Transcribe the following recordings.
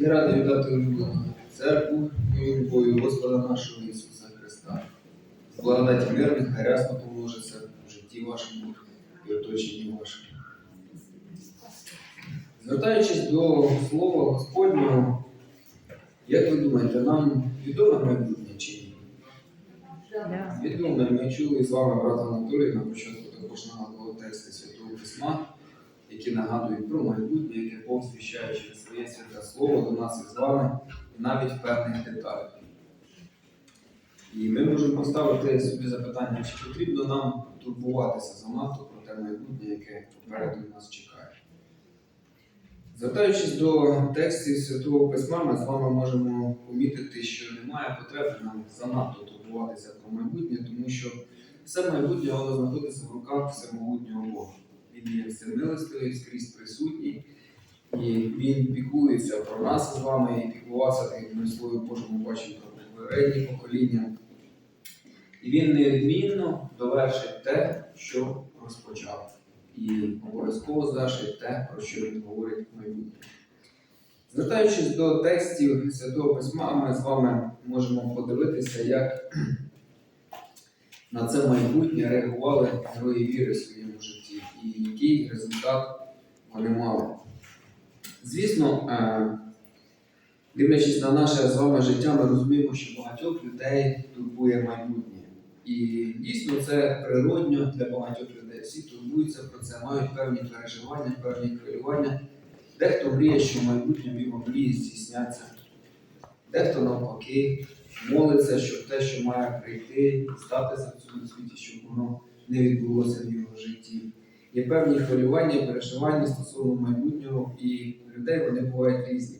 Я радий вітати улюблену церкву мою любов'ю Господа нашого Ісуса Христа. Благодаті мир нехай рясно положиться в житті вашому і оточенні вашому. Звертаючись до Слова Господнього, як ви думаєте, нам відоме майбутнє чи ні? Відоме, ми чули з вами брат Анатолій на початку також нагадував тексти Святого Письма, які нагадують про майбутнє, яке Бог звіщає через своє святе слово до нас із вами, і навіть в певних деталях. І ми можемо поставити собі запитання, чи потрібно нам турбуватися занадто про те майбутнє, яке попереду нас чекає. Звертаючись до текстів Святого Письма, ми з вами можемо помітити, що немає потреби нам занадто турбуватися про майбутнє, тому що все майбутнє воно знаходиться в руках всемогутнього Бога. Він є всемилостивий, скрізь присутній, і він піклується про нас з вами і піклувався, так як ми в Божому бачимо про попередні покоління. І він неодмінно довершить те, що розпочав і обов'язково звершить те, про що він говорить в майбутньому. Звертаючись до текстів Святого Письма, ми з вами можемо подивитися, як на це майбутнє реагували герої віри житті і який результат вони мали. Звісно, е, дивлячись на наше з вами життя, ми розуміємо, що багатьох людей турбує майбутнє. І дійсно це природньо для багатьох людей. Всі турбуються про це, мають певні переживання, певні хвилювання. Дехто мріє, що в майбутньому його мрії здійсняться. Дехто навпаки молиться, щоб те, що має прийти статися в цьому світі, щоб воно не відбулося в його житті. Є певні хвилювання, переживання стосовно майбутнього, і людей вони бувають різні.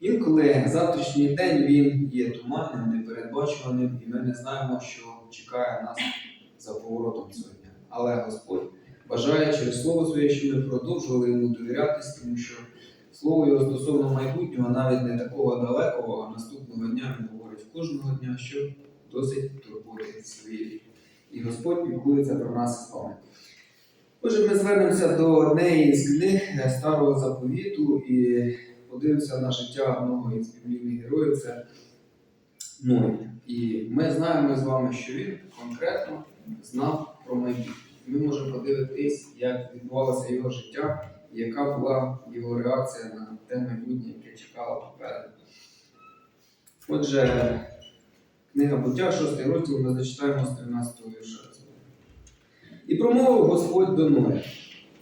Інколи завтрашній день він є туманним, непередбачуваним, і ми не знаємо, що чекає нас за поворотом цього дня. Але Господь бажає через слово своє, щоб ми продовжували йому довірятись, тому що слово його стосовно майбутнього, навіть не такого далекого, а наступного дня він говорить кожного дня, що досить турботи своєї. І Господь піклується про нас з вами. Отже, ми звернемося до однієї з книг Старого заповіту і подивимося на життя одного із біблійних героїв це Ной. І ми знаємо з вами, що він конкретно знав про майбутнє. Ми можемо подивитись, як відбувалося його життя, і яка була його реакція на те майбутнє, яке чекало попереду. Отже, книга буття, 6 розділ, ми зачитаємо з 13 вірша. І промовив Господь до Ноя: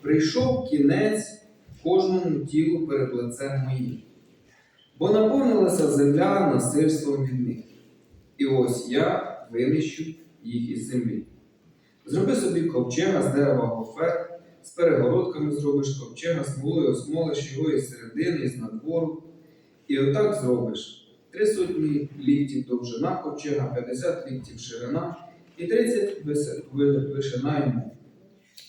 прийшов кінець кожному тілу перед лицем моїм, бо наповнилася земля насильством від них. І ось я винищу їх із землі. Зроби собі ковчега з дерева гофер, з перегородками зробиш ковчега, смолою осмолиш його із середини, і з надвору. І отак зробиш три сотні ліктів довжина ковчега, 50 ліктів ширина і 30 вис- вишина йому.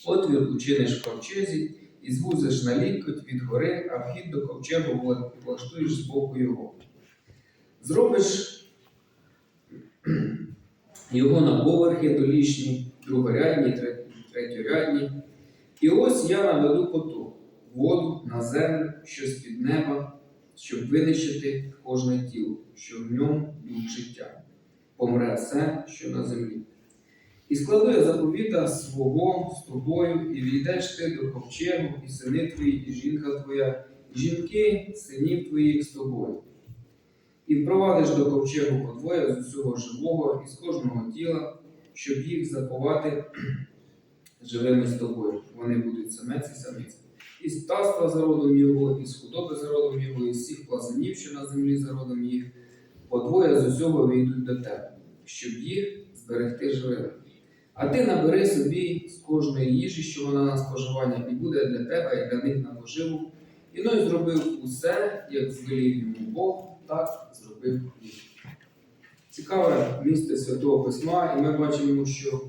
Отвір учиниш в ковчезі і звузиш на лікоть від гори, а вхід до ковчегу вла- влаштуєш з боку його. Зробиш його на поверхи долішні, другорядні, тре- третьорядні. І ось я наведу поток, воду на землю, що з-під неба, щоб винищити кожне тіло, що в ньому дух життя. Помре все, що на землі. І складу я заповіта свого з тобою, і війдеш ти до ковчегу, і сини твої, і жінка твоя, і жінки синів твоїх з тобою. І впровадиш до ковчегу подвоє з усього живого і з кожного тіла, щоб їх заховати живими з тобою. Вони будуть самець і самиця. І птаства за родом його, і з худоби за родом його, з всіх плазунів, що на землі за родом їх, подвоє з усього війдуть до тебе, щоб їх зберегти живими. А ти набери собі з кожної їжі, що вона на споживання, і буде для тебе, і для них на поживу. І Ной зробив усе, як звелів йому Бог, так зробив і. Цікаве місце Святого Письма, і ми бачимо, що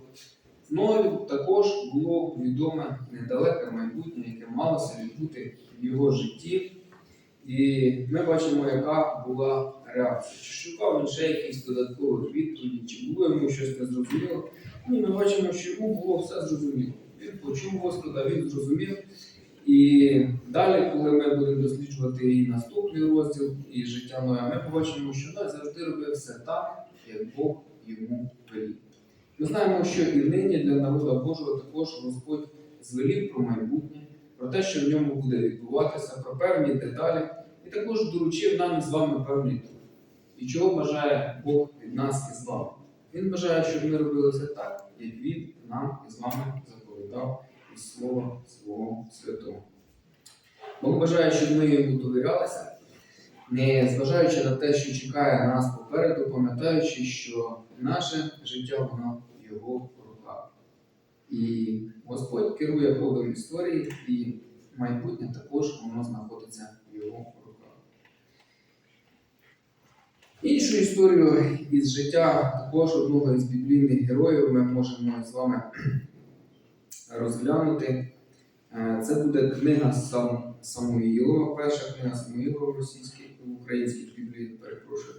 Ною також було відоме недалеке майбутнє, яке малося відбути в його житті. І ми бачимо, яка була реакція. Чи шукав він ще якісь додаткових відповідей, чи було йому щось незрозуміло. Ні, ми бачимо, що йому було все зрозуміло. Він почув Господа, він зрозумів. І далі, коли ми будемо досліджувати і наступний розділ, і життя Ноя, ми побачимо, що Ной завжди робив все так, як Бог йому велів. Ми знаємо, що і нині для народу Божого також Господь звелів про майбутнє, про те, що в ньому буде відбуватися, про певні деталі, і також доручив нам із вами певні труд. І чого бажає Бог від нас із вами? Він бажає, щоб ми робили все так, як Він нам із вами заповідав із Слова свого святого. Бог бажає, щоб ми йому довірялися, не зважаючи на те, що чекає нас попереду, пам'ятаючи, що наше життя воно в його руках. І Господь керує ходом історії, і майбутнє також воно знаходиться в його руках. Іншу історію із життя також одного із біблійних героїв ми можемо з вами розглянути. Е, Це буде книга Сам, Самуїлова, перша книга Самуїлова в російській, в українській Біблії, перепрошую.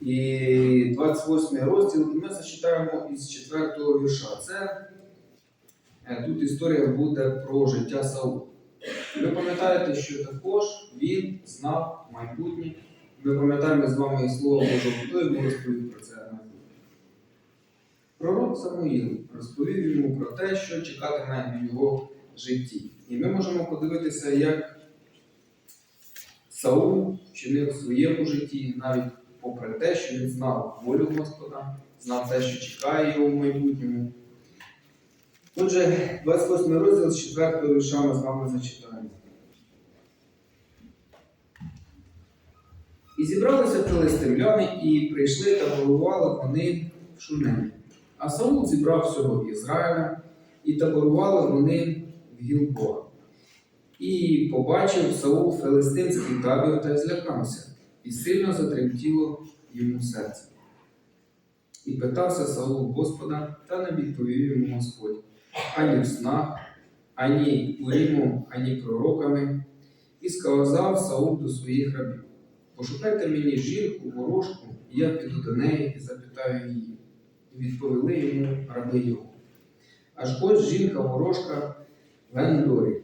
І 28 розділ, і ми зачитаємо із 4 вірша. Це е, тут історія буде про життя Саула. Ви пам'ятаєте, що також він знав майбутнє. Ми пам'ятаємо з вами і слово Божого, хто йому розповів про це майбутнє. Пророк Самуїл розповів йому про те, що чекатиме в його житті. І ми можемо подивитися, як Саул вчинив в своєму житті, навіть попри те, що він знав волю Господа, знав те, що чекає його в майбутньому. Отже, 28 розділ з 4 вірша ми з вами зачитаємо. І зібралися филистимляни, і прийшли та головували вони в Шунемі. А Саул зібрав всього Ізраїля, і таборували вони в Гілбоа. І побачив Саул филистимський табір та злякався, і сильно затремтіло йому серце. І питався Саул Господа, та не відповів йому Господь ані в снах, ані урімом, ані пророками, і сказав Саул до своїх рабів: Пошукайте мені жінку, ворожку, і я піду до неї і запитаю її. І відповіли йому раби його. Аж ось жінка ворожка в Ендорі.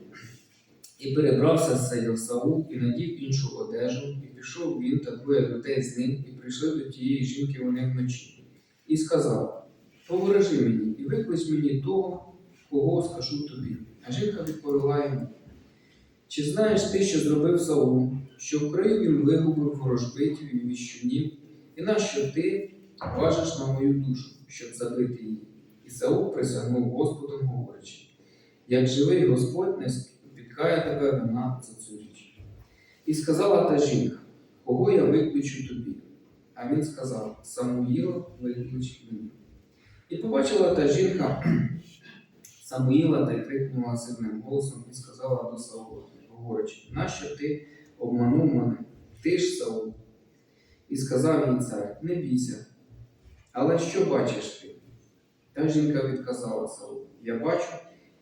І перебрався з Саул і надів іншу одежу, і пішов він та двоє людей з ним, і прийшли до тієї жінки вони вночі. І сказав: Поворожи мені і виклич мені того, кого скажу тобі. А жінка відповіла йому: Чи знаєш ти, що зробив Саул, що в він вигубив ворожбитів і віщунів, і нащо ти важиш на мою душу, щоб забити її? І Саул присягнув Господом, говорячи: Як живий Господь не спіткає тебе вина за цю річ. І сказала та жінка, кого я викличу тобі? А він сказав: Самуїла виклич мені. І побачила та жінка Самуїла та й крикнула сильним голосом і сказала до Саула, говорячи, нащо ти обманув мене? Ти ж Саул. І сказав їй цар, не бійся. Але що бачиш ти? Та жінка відказала Саулу, я бачу,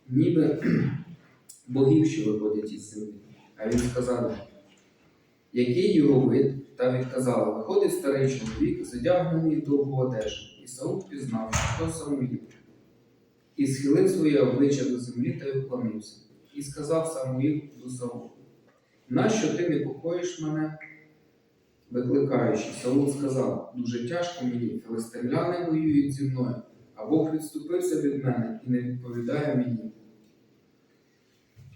ніби богів, що виходять із землі. А він сказав, який його вид? Та відказала, виходить старий чоловік, задягнений в довгу одежу. І Саул пізнав, що то Самуїл. І схилив своє обличчя до землі та й вклонився. І сказав Самуїл до Саула, нащо ти непокоїш мене, викликаючи? Саул сказав, дуже тяжко мені, филистимляни воюють зі мною, а Бог відступився від мене і не відповідає мені.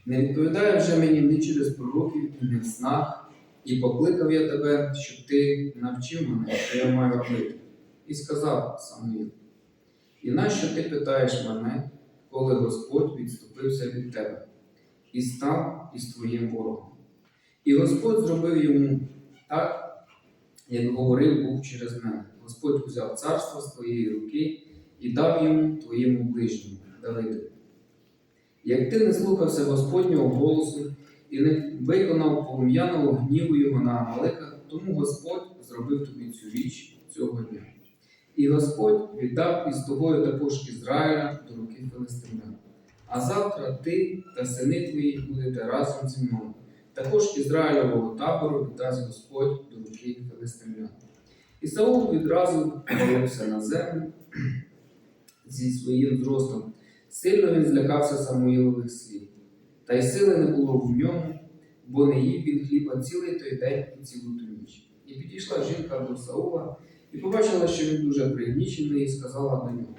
Не відповідає вже мені ні через пророків, і не в снах, і покликав я тебе, щоб ти навчив мене, що я маю робити. І сказав Самуїл, і нащо ти питаєш мене, коли Господь відступився від тебе і став із твоїм ворогом? І Господь зробив йому так, як говорив Бог через мене. Господь взяв царство з твоєї руки і дав йому твоєму ближньому Давиду. Як ти не слухався Господнього голосу і не виконав полум'яного гніву його на Амалека, тому Господь зробив тобі цю річ цього дня. І Господь віддав із тобою також Ізраїля до руки Филистимлян. А завтра ти та сини твої будете разом зі мною. Також Ізраїлевого табору віддасть Господь до руки Филистимлян. І Саул відразу повалився на землю зі своїм зростом. Сильно він злякався Самуїлових слів. та й сили не було в ньому, бо не їв він хліба цілий той день і цілу ту ніч. І підійшла жінка до Саула і побачила, що він дуже пригнічений, і сказала до нього: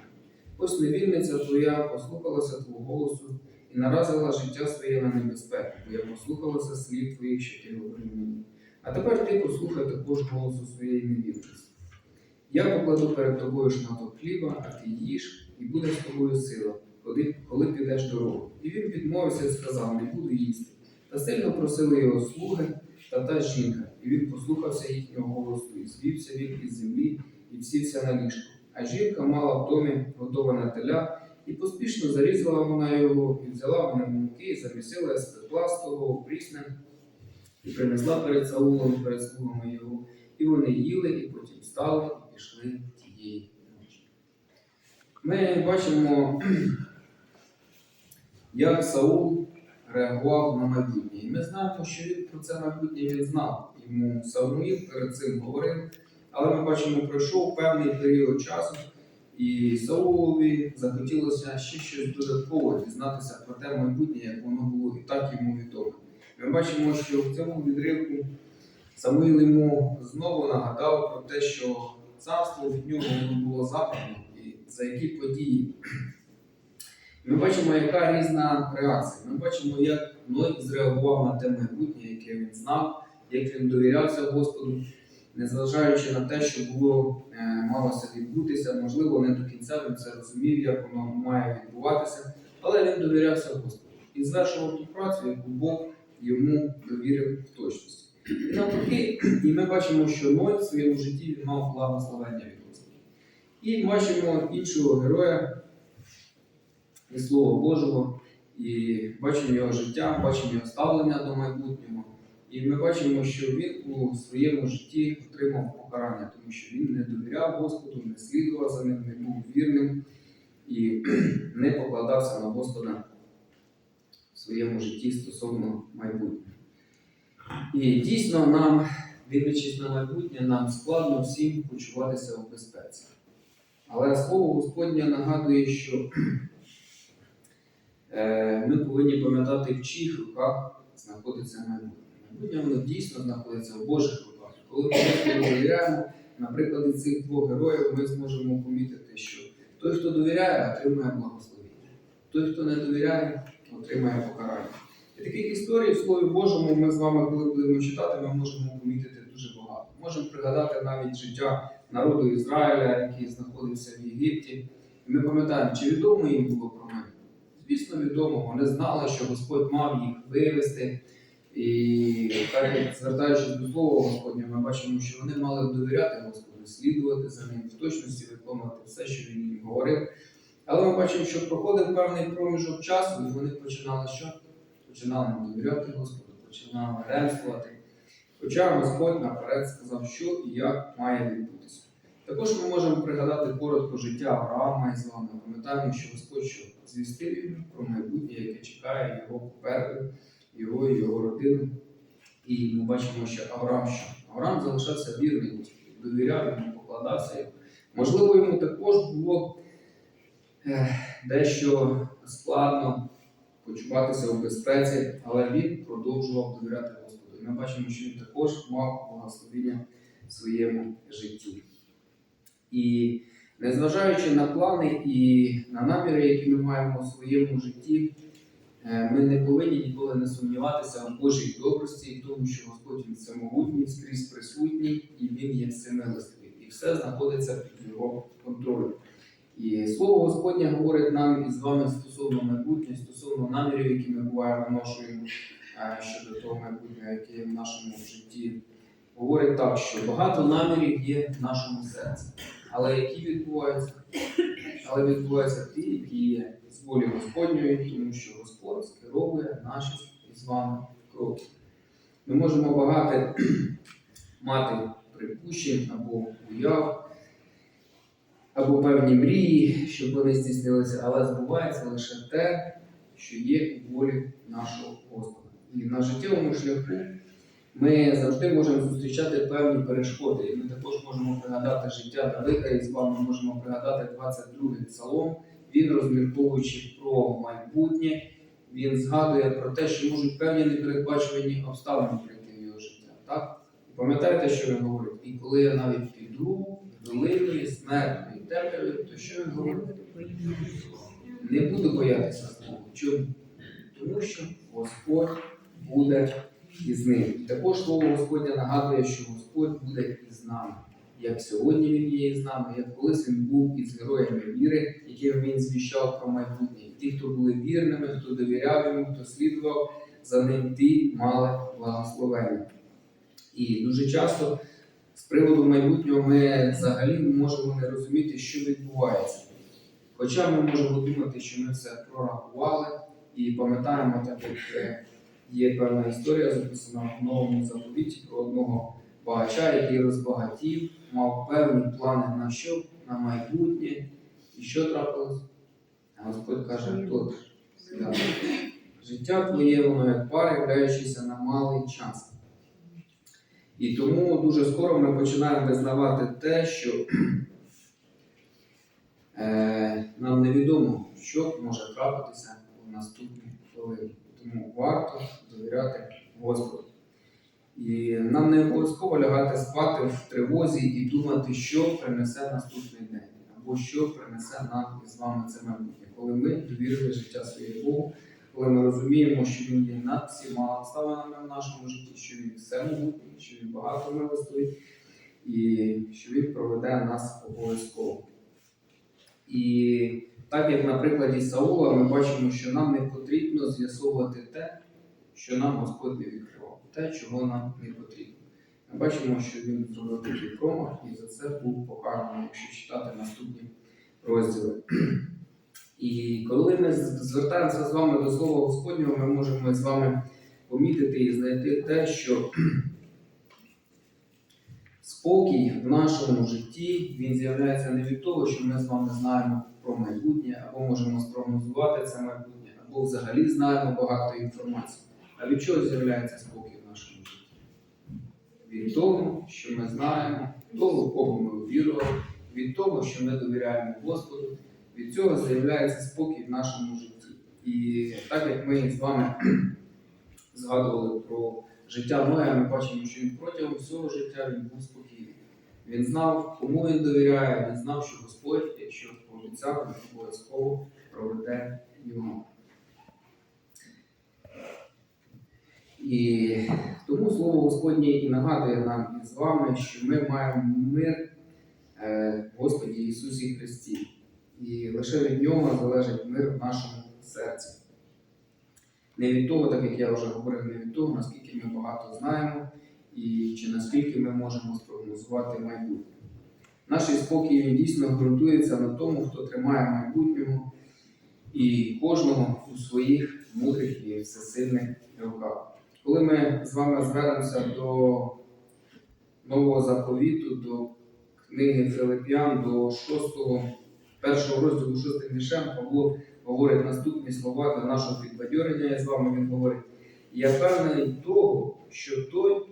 Ось невільниця твоя послухалася твого голосу і наразила життя своє на небезпеку, бо я послухалася слів твоїх, що ти говорив мені. А тепер ти послухай також голосу своєї невільниці. Я покладу перед тобою шматок хліба, а ти їж, і буде з тобою сила, коли, коли підеш дорогу. І він відмовився і сказав: Не буду їсти. Та сильно просили його слуги та та жінка, і він послухався їхнього голосу, і звівся він із землі і всівся на ліжко. А жінка мала в домі готоване теля, і поспішно зарізала вона його, і взяла вона муки, і замісила з пепластого пріснем, і принесла перед Саулом, перед слугами його. І вони їли, і потім встали і пішли тієї ночі. Ми бачимо, як Саул реагував на майбутнє. І ми знаємо, що він про це майбутнє він знав. Йому Самуїл перед цим говорив. Але ми бачимо, пройшов певний період часу, і Саулові захотілося ще щось додатково дізнатися про те майбутнє, як воно було і так йому відомо. Ми бачимо, що в цьому відривку Самуїл йому знову нагадав про те, що царство від нього було западне і за які події. Ми бачимо, яка різна реакція. Ми бачимо, як Ной зреагував на те майбутнє, яке він знав, як він довірявся Господу, незважаючи на те, що було е, малося відбутися, можливо, не до кінця він це розумів, як воно має відбуватися, але він довірявся Господу і звершував ту працю, яку Бог йому довірив в точності. І навпаки, і ми бачимо, що Ной в своєму житті він мав благословення від Господа. І бачимо іншого героя і Слова Божого, і бачимо його життя, бачимо його ставлення до майбутнього. І ми бачимо, що він у своєму житті отримав покарання, тому що він не довіряв Господу, не слідував за ним, не був вірним і не покладався на Господа в своєму житті стосовно майбутнього. І дійсно нам, дивлячись на майбутнє, нам складно всім почуватися у безпеці. Але слово Господнє нагадує, що е, ми повинні пам'ятати, в чиїх руках знаходиться майбутнє. Майбутнє воно дійсно знаходиться в Божих руках. Коли ми довіряємо, на прикладі цих двох героїв ми зможемо помітити, що той, хто довіряє, отримує благословення. Той, хто не довіряє, отримає покарання. І таких історій в Слові Божому ми з вами, коли будемо читати, ми можемо помітити дуже багато. Можемо пригадати навіть життя народу Ізраїля, який знаходився в Єгипті. І ми пам'ятаємо, чи відомо їм було про мене? Звісно, відомо. Вони знали, що Господь мав їх вивести. І як звертаючись до слова Господня, ми бачимо, що вони мали довіряти Господу, слідувати за ним, в точності виконувати все, що він їм говорив. Але ми бачимо, що проходив певний проміжок часу, і вони починали що? Починали довіряти Господу, починали ремствувати. Хоча Господь наперед сказав, що і як має відбутися. Також ми можемо пригадати коротко життя Авраама із вами. Пам'ятаємо, що Господь що звістив йому про майбутнє, яке чекає його попереду, його і його родину. І ми бачимо, що Авраам що? Авраам залишався Господу, довіряв йому, покладався. Можливо, йому також було дещо складно почуватися у безпеці, але він продовжував довіряти Господу. І ми бачимо, що він також мав благословення в своєму житті. І незважаючи на плани і на наміри, які ми маємо у своєму житті, е, ми не повинні ніколи не сумніватися в Божій добрості і тому, що Господь він всемогутній, скрізь присутній, і Він є всемилостивий. І все знаходиться під його контролем. І слово Господнє говорить нам із вами стосовно майбутнього, стосовно намірів, які ми буває виношуємо е, щодо того майбутнього, яке є в нашому житті. Говорить так, що багато намірів є в нашому серці, але які відбуваються, але відбуваються ті, які є з волі Господньої, тому що Господь скеровує наші з вами кроки. Ми можемо багато мати припущень або уяв, або певні мрії, щоб вони здійснилися, але збувається лише те, що є у волі нашого Господа. І на життєвому шляху ми завжди можемо зустрічати певні перешкоди. І ми також можемо пригадати життя Давида, і з вами можемо пригадати 22-й псалом. Він, розмірковуючи про майбутнє, він згадує про те, що можуть певні непередбачувані обставини прийти в його життя. Так? І пам'ятаєте, що він говорить? І коли я навіть піду в долині смертної темряви, то що він говорить? Не буду боятися знову. Чому? Тому що Господь буде із ним. Також слово Господнє нагадує, що Господь буде із нами. Як сьогодні Він є із нами, як колись він був із героями віри, яким він звіщав про майбутнє. Ті, хто були вірними, хто довіряв йому, хто слідував за ним, ті мали благословення. І дуже часто з приводу майбутнього ми взагалі можемо не розуміти, що відбувається. Хоча ми можемо думати, що ми все прорахували і пам'ятаємо, так як є певна історія, записана в новому заповіті про одного багача, який розбагатів, мав певні плани на що, на майбутнє. І що трапилось? А Господь каже, тут життя твоє, воно як пар, являючися на малий час. І тому дуже скоро ми починаємо визнавати те, що е, нам невідомо, що може трапитися у наступні хвилини. Тому варто довіряти Господу. І нам не обов'язково лягати спати в тривозі і думати, що принесе наступний день, або що принесе нам із вами це майбутнє. Коли ми довірили життя своє Богу, коли ми розуміємо, що Він є над всіма обставинами в нашому житті, що він всемогутній, що він багато милостивий, і що він проведе нас обов'язково. І так як на прикладі Саула, ми бачимо, що нам не потрібно з'ясовувати те, що нам Господь не відкривав, те, чого нам не потрібно. Ми бачимо, що він зробив такий промах і за це був покараний, якщо читати наступні розділи. І коли ми звертаємося з вами до Слова Господнього, ми можемо з вами помітити і знайти те, що спокій в нашому житті він з'являється не від того, що ми з вами знаємо про майбутнє, або можемо спрогнозувати це майбутнє, або взагалі знаємо багато інформації. А від чого з'являється спокій? Від того, що ми знаємо, того, в кого ми увірували, від того, що ми довіряємо Господу, від цього з'являється спокій в нашому житті. І так як ми з вами згадували про життя Ноя, ми бачимо, що він протягом всього життя він був спокійний. Він знав, кому він довіряє, він знав, що Господь, якщо пообіцяв, обов'язково проведе його. І тому слово Господнє і нагадує нам із вами, що ми маємо мир е, в Господі Ісусі Христі. І лише від нього залежить мир в нашому серці. Не від того, так як я вже говорив, не від того, наскільки ми багато знаємо і чи наскільки ми можемо спрогнозувати майбутнє. Наш спокій він дійсно ґрунтується на тому, хто тримає майбутнього і кожного у своїх мудрих і всесильних руках. Коли ми з вами звернемося до нового заповіту, до книги Филип'ян, до 6, першого розділу 6 віршем, Павло говорить наступні слова для нашого підбадьорення. Я з вами він говорить: я певний того, що той,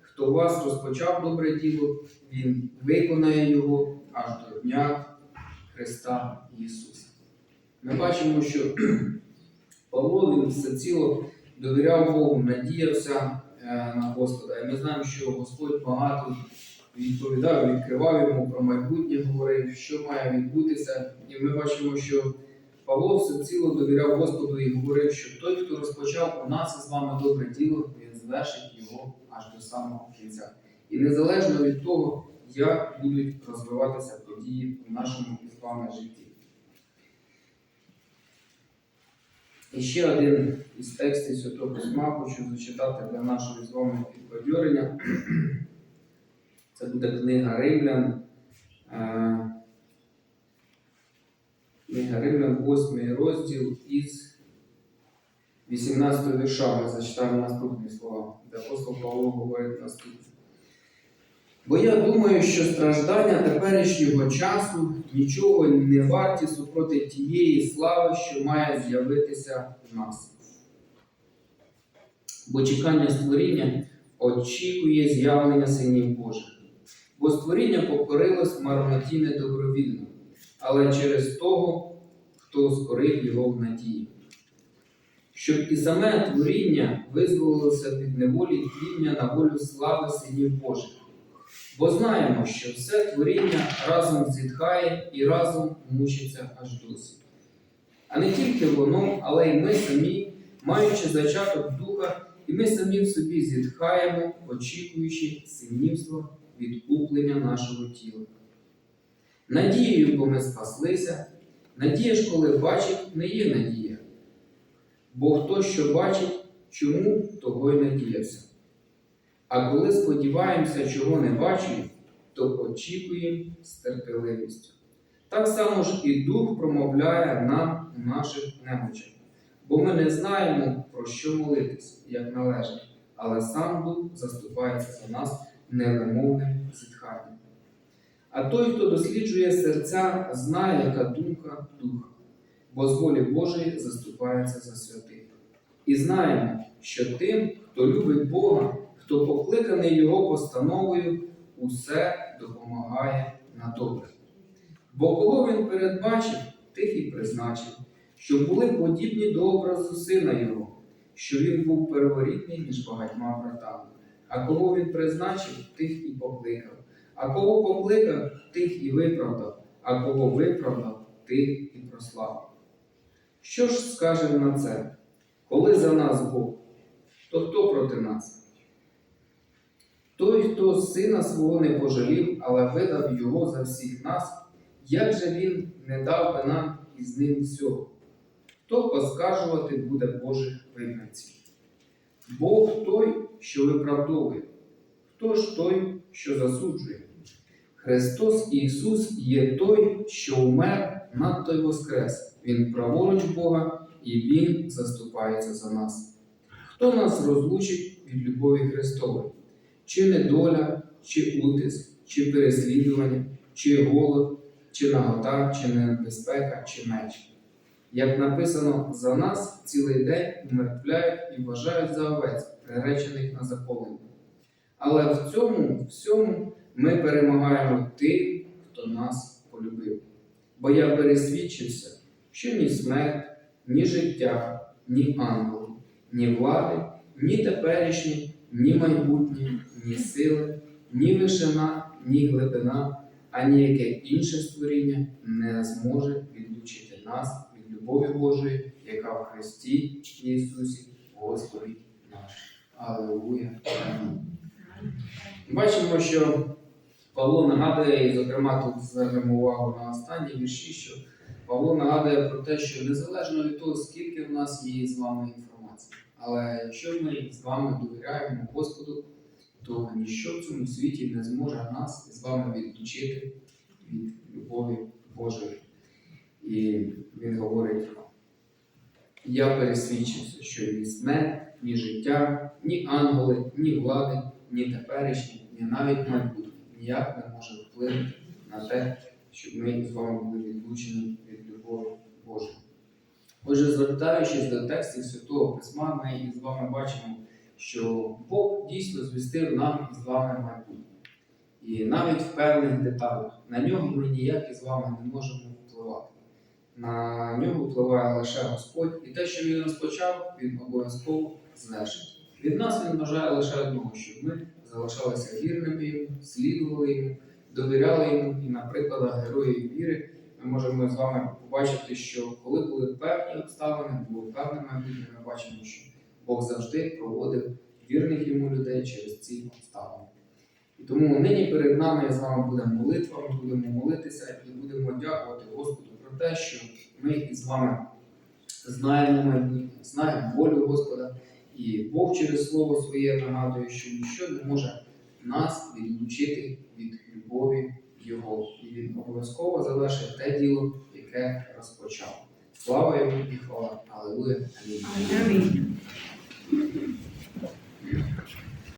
хто вас розпочав добре діло, він виконає його аж до Дня Христа Ісуса. Ми бачимо, що Павло він всеціло довіряв Богу, надіявся е, на Господа. І ми знаємо, що Господь багато відповідав, відкривав йому про майбутнє, говорив, що має відбутися. І ми бачимо, що Павло всеціло довіряв Господу і говорив, що той, хто розпочав у нас із вами добре діло, він звершить його аж до самого кінця. І незалежно від того, як будуть розвиватися події в нашому із вами житті. І ще один із текстів Святого Письма хочу зачитати для нашого з вами підбадьорення. Це буде книга Римлян. Книга Римлян, 8 розділ із 18 вірша. Ми зачитаємо наступні слова, де апостол Павло говорить наступне. Бо я думаю, що страждання теперішнього часу нічого не варті супроти тієї слави, що має з'явитися в нас. Бо чекання створіння очікує з'явлення синів Божих. Бо створіння покорилось марноті недобровільно, але через того, хто скорив його в надії. щоб і саме творіння визволилося від неволі тління на волю слави синів Божих. Бо знаємо, що все творіння разом зітхає і разом мучиться аж досі. А не тільки воно, але й ми самі, маючи зачаток духа, і ми самі в собі зітхаємо, очікуючи синівства відкуплення нашого тіла. Надією, бо ми спаслися, надія ж, коли бачить, не є надія. Бо хто що бачить, чому того й надіявся. А коли сподіваємося, чого не бачимо, то очікуємо з терпеливістю. Так само ж і Дух промовляє нам у наших немочах, бо ми не знаємо, про що молитись, як належить, але сам Дух заступається за нас невимовним зітханням. А той, хто досліджує серця, знає, яка думка Духа, бо з волі Божої заступається за святих. І знаємо, що тим, хто любить Бога, хто покликаний Його постановою, усе допомагає на добре. Бо кого він передбачив, тих і призначив, щоб були подібні до образу сина Його, що він був перворідний між багатьма братами. А кого він призначив, тих і покликав. А кого покликав, тих і виправдав, а кого виправдав, тих і прославив. Що ж скажемо на це? Коли за нас Бог, то хто проти нас? Той, хто сина свого не пожалів, але видав його за всіх нас, як же він не дав би нам із ним всього? Хто поскаржувати буде Божих вибранців? Бог той, що виправдовує, хто ж той, що засуджує? Христос Ісус є той, що вмер, надто й воскрес. Він праворуч Бога, і Він заступається за нас. Хто нас розлучить від любові Христової? Чи недоля, чи утиск, чи переслідування, чи голод, чи нагота, чи небезпека, чи меч? Як написано, за нас цілий день умертвляють і вважають за овець, приречених на заполення. Але в цьому всьому ми перемагаємо тим, хто нас полюбив. Бо я пересвідчився, що ні смерть, ні життя, ні ангели, ні влади, ні теперішні, ні майбутні, ні сили, ні вишина, ні глибина, ані яке інше створіння не зможе відлучити нас від любові Божої, яка в Христі Ісусі Господі наш. Аллилуйя. Бачимо, що Павло нагадує, і, зокрема, тут звернемо увагу на останні вірші, що Павло нагадує про те, що незалежно від того, скільки в нас є з вами інформації, але якщо ми з вами довіряємо Господу, то ніщо в цьому світі не зможе нас з вами відлучити від любові Божої. І він говорить: я пересвідчився, що ні смерть, ні життя, ні ангели, ні влади, ні теперішні, ні навіть майбутнє ніяк не може вплинути на те, щоб ми з вами були відлучені від любові Божої. Отже, звертаючись до текстів Святого Письма, ми із вами бачимо, що Бог дійсно звістив нам із вами майбутнє. І навіть в певних деталях на нього ми ніяк із вами не можемо впливати. На нього впливає лише Господь, і те, що він розпочав, він обов'язково звершить. Від нас він бажає лише одного, щоб ми залишалися вірними йому, слідували йому, довіряли йому. І на прикладах героїв віри ми можемо з вами побачити, що коли були певні обставини, було певне майбутнє, ми бачимо, що Бог завжди проводив вірних йому людей через ці обставини. І тому нині перед нами з вами буде молитва, ми будемо молитися і будемо дякувати Господу про те, що ми із вами знаємо майбутнє, знаємо волю Господа. І Бог через Слово своє нагадує, що ніщо не може нас відлучити від любові Його. І Він обов'язково завершить те діло, яке розпочав. Слава йому і хвала. Аллилуйя. Амінь. よろしくお願いします。